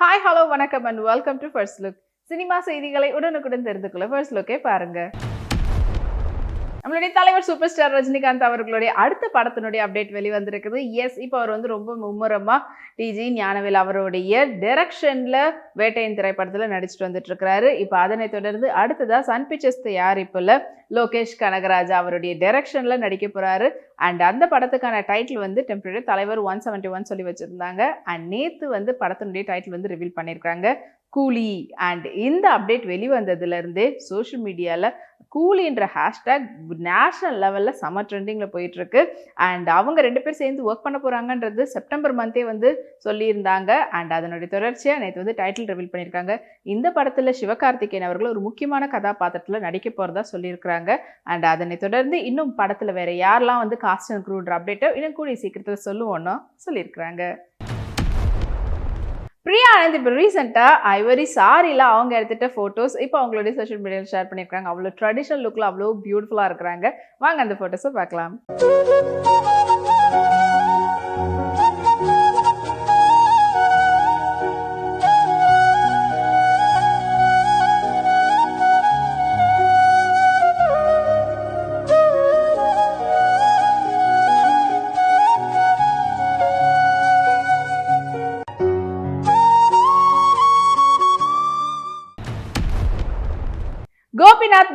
Hi hello வணக்கம் and welcome to first look cinema செய்திகளை உடனுக்குடன் தெரிந்து கொள்ள ஃபர்ஸ்ட் லுக்கே பாருங்க. நம்மளுடைய தலைவர் சூப்பர் ஸ்டார் ரஜினிகாந்த் அவர்களுடைய அடுத்த படத்தினுடைய அப்டேட் வெளிவந்திருக்குது. எஸ் இப்போ அவர் வந்து ரொம்ப மும்முரமாக டிஜி ஞானவேல் அவருடைய டைரக்ஷன்ல வேட்டையின் திரைப்படத்தில் நடிச்சுட்டு வந்துட்டு இருக்கிறாரு இப்போ அதனை தொடர்ந்து அடுத்ததாக சன் பிக்சர்ஸ் தயாரிப்பில் லோகேஷ் கனகராஜ் அவருடைய டைரக்ஷன்ல நடிக்க போகிறாரு அண்ட் அந்த படத்துக்கான டைட்டில் வந்து டெம்பரரி தலைவர் ஒன் செவன்ட்டி ஒன் சொல்லி வச்சுருந்தாங்க. அண்ட் நேற்று வந்து படத்தினுடைய டைட்டில் வந்து ரிவீல் பண்ணியிருக்காங்க கூலி. அண்ட் இந்த அப்டேட் வெளிவந்ததுலேருந்தே சோஷியல் மீடியாவில் கூலின்ற ஹேஷ்டேக் நேஷனல் லெவலில் செம ட்ரெண்டிங்கில் போயிட்டுருக்கு. அண்ட் அவங்க ரெண்டு பேர் சேர்ந்து ஒர்க் பண்ண போகிறாங்கன்றது செப்டம்பர் மந்தே வந்து சொல்லியிருந்தாங்க. அண்ட் அதனுடைய தொடர்ச்சியாக நேற்று வந்து டைட்டில் ரிவீல் பண்ணியிருக்காங்க இந்த படத்தில் சிவகார்த்திகேயன் அவர்கள் ஒரு முக்கியமான கதாபாத்திரத்தில் நடிக்க போகிறதா சொல்லியிருக்கிறாங்க. அண்ட் அதனை தொடர்ந்து இன்னும் படத்தில் வேறு யாரெல்லாம் வந்து காஸ்ட் குரூன்ற அப்டேட்டை இன்னும் கூடிய சீக்கிரத்தில் சொல்லுவோன்னோ சொல்லியிருக்கிறாங்க. பிரியா ஆனந்த் இப்போ ரீசெண்டாக ஐவரி சாரியில் அவங்க எடுத்துட்ட ஃபோட்டோஸ் இப்போ அவங்களுடைய சோஷியல் மீடியாவில் ஷேர் பண்ணியிருக்காங்க அவ்வளோ ட்ரெடிஷ்னல் லுக்கில் அவ்வளோ பியூட்டிஃபுல்லாக இருக்கிறாங்க. வாங்க அந்த ஃபோட்டோஸை பார்க்கலாம்.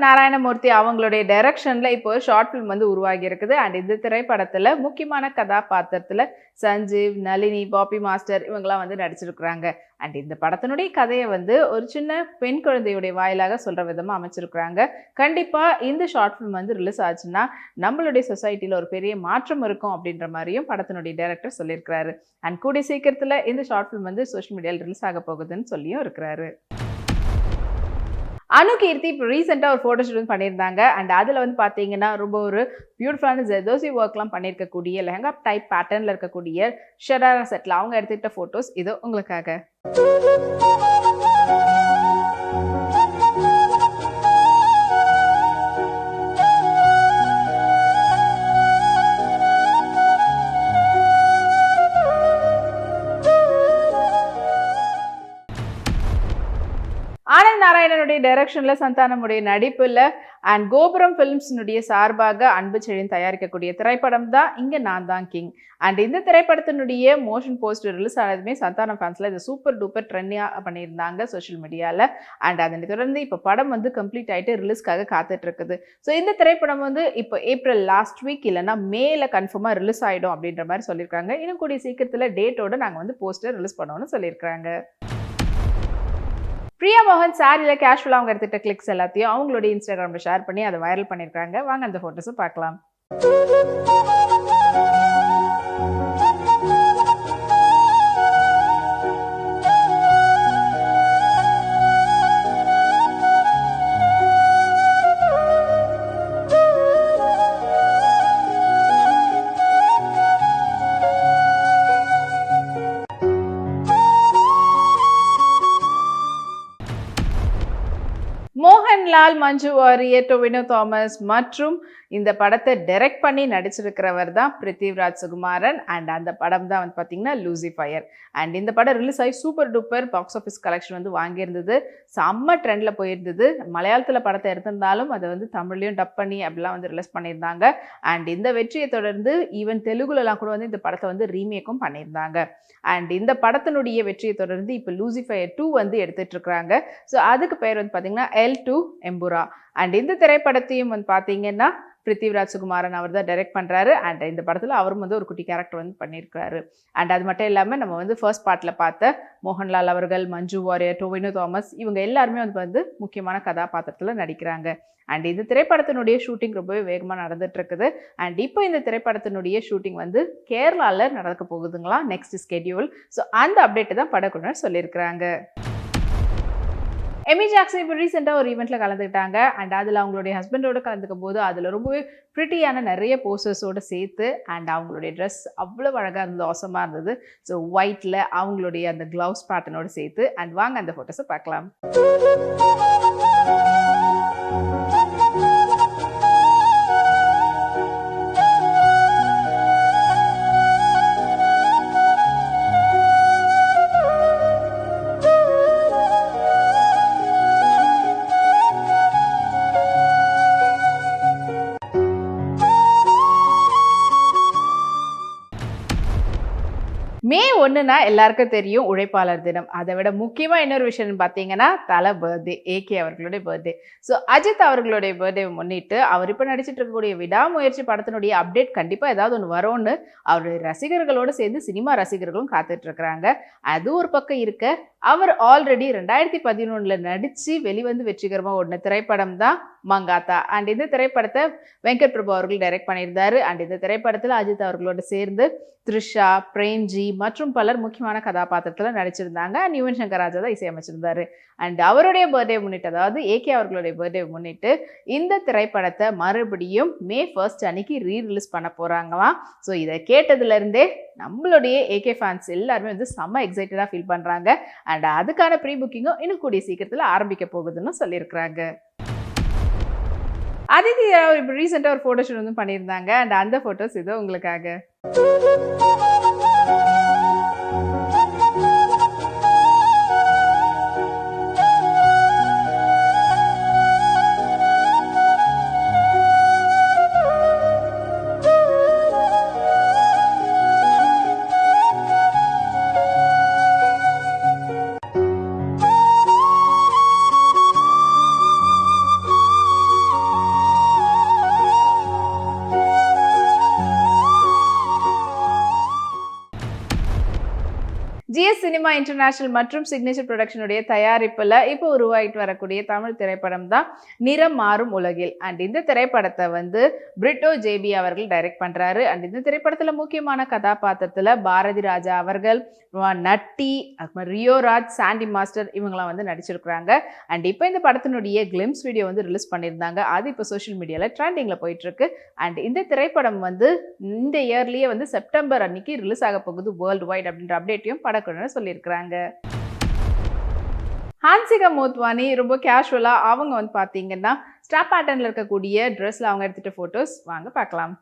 நாராயணமூர்த்தி அவங்களுடைய டைரக்ஷனில் இப்போ ஷார்ட் ஃபிலிம் வந்து உருவாகி இருக்குது. அண்ட் இந்த திரைப்படத்தில் முக்கியமான கதாபாத்திரத்தில் சஞ்சீவ் நளினி பாப்பி மாஸ்டர் இவங்கெல்லாம் வந்து நடிச்சிருக்கிறாங்க. அண்ட் இந்த படத்தினுடைய கதையை வந்து ஒரு சின்ன பெண் குழந்தையுடைய வாயிலாக சொல்கிற விதமாக அமைச்சிருக்கிறாங்க. கண்டிப்பாக இந்த ஷார்ட் ஃபிலிம் வந்து ரிலீஸ் ஆச்சுன்னா நம்மளுடைய சொசைட்டியில் ஒரு பெரிய மாற்றம் இருக்கும் அப்படின்ற மாதிரியும் படத்தினுடைய டைரக்டர் சொல்லியிருக்கிறாரு. அண்ட் கூடிய சீக்கிரத்தில் இந்த ஷார்ட் ஃபிலிம் வந்து சோஷியல் மீடியாவில் ரிலீஸ் ஆக போகுதுன்னு சொல்லியும் இருக்கிறாரு. அனு கீர்த்தி இப்போ ரீசெண்டாக ஒரு ஃபோட்டோ ஷூட் பண்ணியிருந்தாங்க. அண்ட் அதில் வந்து பார்த்தீங்கன்னா ரொம்ப ஒரு பியூட்டிஃபுல்லான ஜெதோசி ஒர்க்லாம் பண்ணியிருக்கக்கூடிய லெஹங்கா டைப் பேட்டர்னில் இருக்கக்கூடிய ஷெராரா செட்டில் அவங்க எடுத்துக்கிட்ட ஃபோட்டோஸ் இது உங்களுக்காக. நாராயணனுடைய டைரக்ஷனில் சந்தானமுடைய நடிப்பில் அண்ட் கோபுரம் ஃபிலிம்ஸினுடைய சார்பாக அன்பு செழியன் தயாரிக்கக்கூடிய திரைப்படம் தான் இங்கே நான் தான் கிங் அண்ட் இந்த திரைப்படத்தினுடைய மோஷன் போஸ்டர் ரிலீஸ் ஆனதுமே சந்தானம் ஃபேன்ஸில் இது சூப்பர் டூப்பர் ட்ரெண்டியாக பண்ணியிருந்தாங்க சோஷியல் மீடியாவில் அண்ட் அதனை தொடர்ந்து இப்போ படம் வந்து கம்ப்ளீட் ஆகிட்டு ரிலீஸ்க்காக காத்துட்ருக்குது. ஸோ இந்த திரைப்படம் வந்து இப்போ ஏப்ரல் லாஸ்ட் வீக் இல்லைன்னா மேல கன்ஃபார்மாக ரிலீஸ் ஆகிடும் அப்படின்ற மாதிரி சொல்லியிருக்காங்க. இன்னும் கூடிய சீக்கிரத்தில் டேட்டோட நாங்கள் வந்து போஸ்டர் ரிலீஸ் பண்ணோன்னு சொல்லியிருக்காங்க பிரியா மோகன் சாரியில் கேஷுவலாக அவங்க எடுத்துகிட்ட கிளிக்ஸ் எல்லாத்தையும் அவங்களுடைய இன்ஸ்டாகிராமில் ஷேர் பண்ணி அதை வைரல் பண்ணியிருக்காங்க. வாங்க அந்த ஃபோட்டோஸும் பார்க்கலாம். மோகன்லால் மஞ்சு வாரியர் டொவினோ தாமஸ் மற்றும் இந்த படத்தை டைரக்ட் பண்ணி நடிச்சிருக்கிறவர் தான் பிருத்திவ்ராஜ் சுகுமாரன். அண்ட் அந்த படம் தான் வந்து பார்த்தீங்கன்னா லூசிஃபயர் அண்ட் இந்த படம் ரிலீஸ் ஆகி super duper box office collection வந்து வாங்கியிருந்தது. செம்ம ட்ரெண்டில் போயிருந்தது. மலையாளத்தில் படத்தை எடுத்திருந்தாலும் அதை வந்து தமிழ்லையும் டப் பண்ணி அப்படிலாம் வந்து ரிலீஸ் பண்ணியிருந்தாங்க. அண்ட் இந்த வெற்றியை தொடர்ந்து ஈவன் தெலுங்குலலாம் கூட வந்து இந்த படத்தை வந்து ரீமேக்கும் பண்ணியிருந்தாங்க. அண்ட் இந்த படத்தினுடைய வெற்றியை தொடர்ந்து இப்போ லூசிஃபயர் டூ வந்து எடுத்துகிட்டு இருக்கிறாங்க. ஸோ அதுக்கு பேர் வந்து பார்த்திங்கன்னா எல் டு எம்புரா அண்ட் இந்த திரைப்படத்தையும் வந்து பார்த்தீங்கன்னா பிருத்திவிராஜ் சுகுமாரன் அவர் தான் டைரக்ட் பண்ணுறாரு அண்ட் இந்த படத்தில் அவரும் வந்து ஒரு குட்டி கேரக்டர் வந்து பண்ணியிருக்காரு அண்ட் அது மட்டும் இல்லாமல் நம்ம வந்து ஃபர்ஸ்ட் பார்ட்டில் பார்த்த மோகன்லால் அவர்கள் மஞ்சு வாரியர் டோவினோ தாமஸ் இவங்க எல்லாருமே வந்து வந்து முக்கியமான கதாபாத்திரத்தில் நடிக்கிறாங்க. அண்ட் இந்த திரைப்படத்தினுடைய ஷூட்டிங் ரொம்பவே வேகமாக நடந்துட்டு இருக்குது அண்ட் இப்போ இந்த திரைப்படத்தினுடைய ஷூட்டிங் வந்து கேரளாவில் நடக்க போகுதுங்களா? நெக்ஸ்ட் ஸ்கெடியூல் ஸோ அந்த அப்டேட்டு தான் படக்குழுவினர் சொல்லியிருக்கிறாங்க. எமி ஜாக்சன் இப்போ ரீசெண்டாக ஒரு ஈவெண்ட்டில் கலந்துக்கிட்டாங்க. அண்ட் அதில் அவங்களுடைய ஹஸ்பண்டோட கலந்துக்கும் போது அதில் ரொம்பவே ப்ரிட்டியான நிறைய போஸ்டர்ஸோடு சேர்த்து அண்ட் அவங்களுடைய ட்ரெஸ் அவ்வளோ அழகாக இருந்தது அவசமாக இருந்தது. ஸோ ஒயிட்டில் அவங்களுடைய அந்த க்ளவுஸ் பேட்டர்னோடு சேர்த்து அண்ட் வாங்க அந்த ஃபோட்டோஸை பார்க்கலாம். மே ஒன்றுனா எல்லாருக்கும் தெரியும் உழைப்பாளர் தினம். அதை விட முக்கியமாக இன்னொரு விஷயம்னு பார்த்தீங்கன்னா தலை பர்த்டே ஏகே அவர்களுடைய பர்த்டே ஸோ அஜித் அவர்களுடைய பர்த்டே முன்னிட்டு அவர் இப்போ நடிச்சிட்டு இருக்கக்கூடிய விடாமுயற்சி படத்தினுடைய அப்டேட் கண்டிப்பாக ஏதாவது ஒன்று வரும்னு அவருடைய ரசிகர்களோடு சேர்ந்து சினிமா ரசிகர்களும் காத்துட்ருக்குறாங்க அது ஒரு பக்கம் இருக்க அவர் ஆல்ரெடி ரெண்டாயிரத்தி பதினொன்றில் நடித்து வெளிவந்து வெற்றிகரமாக ஓடின திரைப்படம் தான் மங்காத்தா. அண்ட் இந்த திரைப்படத்தை வெங்கட் பிரபு அவர்கள் டைரக்ட் பண்ணியிருந்தாரு. அண்ட் இந்த திரைப்படத்தில் அஜித் அவர்களோடு சேர்ந்து த்ரிஷா பிரேம்ஜி மற்றும் பலர் முக்கியமான கதாபாத்திரத்தில் நடிச்சிருந்தாங்க. அண்ட் யுவன் சங்கர் ராஜா தான் இசையமைச்சிருந்தாரு. அண்ட் அவருடைய பர்த்டே முன்னிட்டு அதாவது ஏகே அவர்களுடைய பர்த்டே முன்னிட்டு இந்த திரைப்படத்தை மறுபடியும் மே ஃபர்ஸ்ட் அன்னைக்கு ரீ ரிலீஸ் பண்ண போகிறாங்களாம் ஸோ இதை கேட்டதுலேருந்தே நம்மளுடைய ஏகே ஃபேன்ஸ் எல்லாருமே வந்து செம்ம எக்ஸைட்டடாக ஃபீல் பண்ணுறாங்க அண்ட் அதுக்கான ப்ரீ புக்கிங்கும் இன்னும் கூடிய சீக்கிரத்தில் ஆரம்பிக்க போகுதுன்னு சொல்லியிருக்கிறாங்க. அதித்தி இப்போ ரீசெண்டாக ஒரு ஃபோட்டோ ஷூட் வந்து பண்ணியிருந்தாங்க. அண்ட் அந்த ஃபோட்டோஸ் இது உங்களுக்காக. சினிமா இன்டர்நேஷனல் மற்றும் சிக்னேச்சர் ப்ரொடக்ஷனுடைய தயாரிப்பில் இப்போ உருவாகிட்டு வரக்கூடிய தமிழ் திரைப்படம் தான் நிறம் மாறும் உலகில். அண்ட் இந்த திரைப்படத்தை வந்து பிரிட்டோ ஜேபி அவர்கள் டைரக்ட் பண்ணுறாரு அண்ட் இந்த திரைப்படத்தில் முக்கியமான கதாபாத்திரத்தில் பாரதி ராஜா அவர்கள் நட்டி அப்புறமா ரியோ ராஜ் சாண்டி மாஸ்டர் இவங்களாம் வந்து நடிச்சிருக்கிறாங்க. அண்ட் இப்போ இந்த படத்தினுடைய கிளிம்ஸ் வீடியோ வந்து ரிலீஸ் பண்ணியிருந்தாங்க. அது இப்போ சோஷியல் மீடியாவில் ட்ரெண்டிங்கில் போயிட்டுருக்கு. அண்ட் இந்த திரைப்படம் வந்து இந்த இயர்லேயே வந்து செப்டம்பர் அன்னைக்கு ரிலீஸ் ஆக போகுது வேர்ல்டு வைட் அப்படின்ற அப்டேட்டையும் படக்குழுவினர் சொல்லியிருக்கிறாங்க. ஹான்சிகா மோத்வானி ரொம்ப கேஷுவலாக அவங்க வந்து பார்த்தீங்கன்னா ஸ்டாப் பேட்டர்னில் இருக்கக்கூடிய ட்ரெஸ்ஸில் அவங்க எடுத்துகிட்ட ஃபோட்டோஸ் வாங்க பார்க்கலாம்.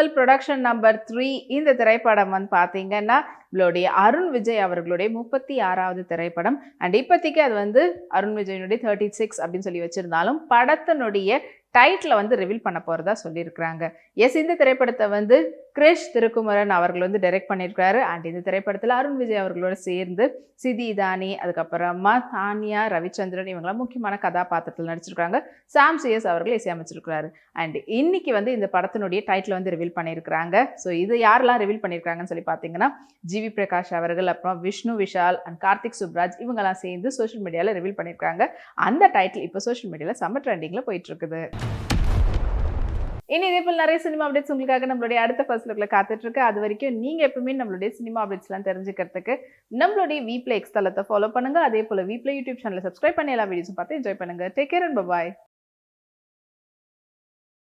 யூனிவர்சல் ப்ரொடக்ஷன் நம்பர் த்ரீ இந்த திரைப்படம் வந்து பார்த்தீங்கன்னா இவளுடைய அருண் விஜய் அவர்களுடைய முப்பத்தி ஆறாவது திரைப்படம். அண்ட் இப்போதைக்கு அது வந்து அருண் விஜயனுடைய தேர்ட்டி சிக்ஸ் அப்படின்னு சொல்லி வச்சிருந்தாலும் படத்தினுடைய டைட்டில் வந்து ரிவீல் பண்ண போகிறதா சொல்லியிருக்கிறாங்க. எஸ் இந்த திரைப்படத்தை வந்து கிரிஷ் திருக்குமரன் அவர்கள் வந்து டைரக்ட் பண்ணியிருக்காரு அண்ட் இந்த திரைப்படத்தில் அருண் விஜய் அவர்களோட சேர்ந்து சிதி இதானி அதுக்கப்புறமா தானியா ரவிச்சந்திரன் இவங்களாம் முக்கியமான கதாபாத்திரத்தில் நடிச்சிருக்காங்க சாம் சிஎஸ் அவர்கள் இசையமைச்சிருக்கிறாரு. அண்ட் இன்னைக்கு வந்து இந்த படத்தினுடைய டைட்டில் வந்து ரிவீல் பண்ணியிருக்கிறாங்க. ஸோ இது யாரெல்லாம் ரிவீல் பண்ணியிருக்காங்கன்னு சொல்லி பார்த்தீங்கன்னா ஜிவி பிரகாஷ் அவர்கள் அப்புறம் விஷ்ணு விஷால் அண்ட் கார்த்திக் சுப்ராஜ் இவங்கெல்லாம் சேர்ந்து சோஷியல் மீடியாவில் ரிவீல் பண்ணியிருக்காங்க. அந்த டைட்டில் இப்போ சோஷியல் மீடியாவில் செம்ம ட்ரெண்டிங்கில் போயிட்டு இருக்குது இனி இதே போல் நிறைய சினிமா அப்டேட்ஸ் உங்களுக்காக நம்மளுடைய அடுத்த ஃபர்ஸ்ட் லுக்கில் காத்துட்ருக்கு அது வரைக்கும் நீங்கள் எப்பவுமே நம்மளுடைய சினிமா அப்டேட்ஸ்லாம் தெரிஞ்சுக்கிறதுக்கு நம்மளுடைய வீப்ளே எக்ஸ் தளத்தை ஃபாலோ பண்ணுங்க. அதே போல் வீப்ளே யூடியூப் சேனலை சப்ஸ்கிரைப் பண்ணி எல்லா வீடியோஸும் பார்த்து என்ஜாய் பண்ணுங்க. Take care and bye